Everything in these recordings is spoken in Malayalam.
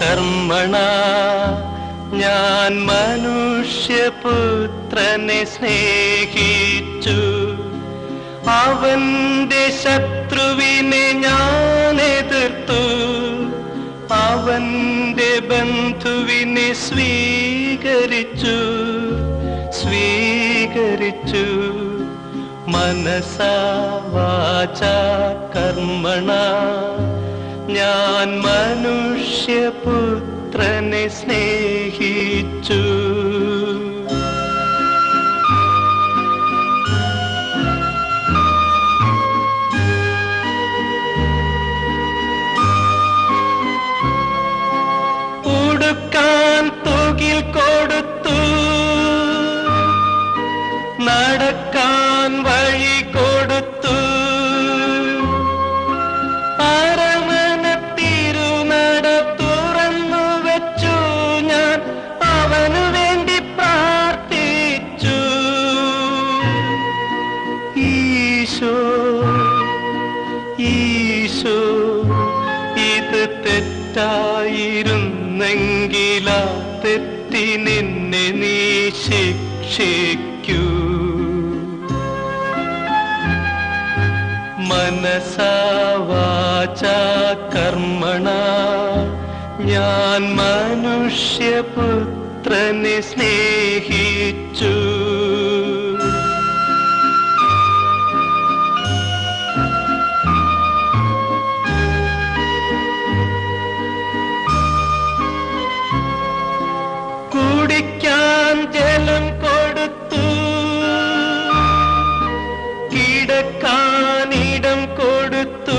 കർമ്മണ ഞാൻ മനുഷ്യപുത്രനെ സ്നേഹിച്ചു. അവന്റെ ശത്രുവിനെ ഞാൻ എതിർത്തു. അവന്റെ ബന്ധുവിനെ സ്വീകരിച്ചു. സ്വീകരിച്ചു. മനസാ കർമ്മണ ഞാൻ മനുഷ്യപുത്രനെ സ്നേഹിച്ചു. ഇത് തെറ്റായിരുന്നെങ്കിലാ തെറ്റി നിന്നെ നീ ശിക്ഷിക്കൂ. മനസാവാച കർമ്മണ ഞാൻ മനുഷ്യപുത്രനെ സ്നേഹിച്ചു. ജലം കൊടുത്തു. കിടക്കാനിടം കൊടുത്തു.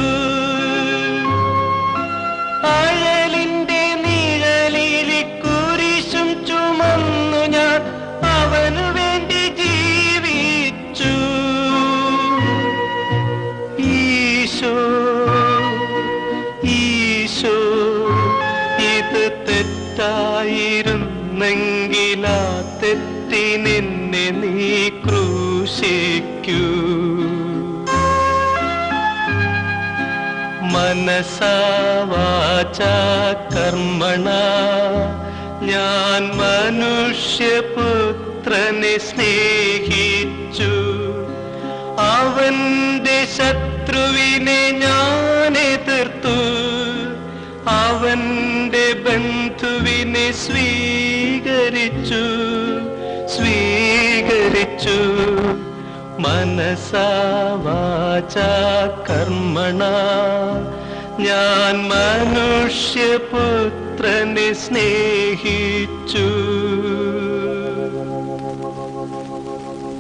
അഴലിന്റെ നിഴലിൽ കുരിശും ചുമന്നു ഞാൻ അവനു വേണ്ടി ജീവിച്ചു. ഈശോ ഈശോ ഇത് തെറ്റായിരുന്നെങ്കിലാ തെറ്റി നിന്നെ നീ ക്രൂശിക്കൂ. മനസാവാച കർമ്മണ ഞാൻ മനുഷ്യപുത്രനെ സ്നേഹിച്ചു. അവന്റെ ശത്രുവിനെ ഞാൻ സ്വീകരിച്ചു സ്വീകരിച്ചു. മനസാവാച കർമ്മണ. ഞാൻ മനുഷ്യപുത്രനെ സ്നേഹിച്ചു.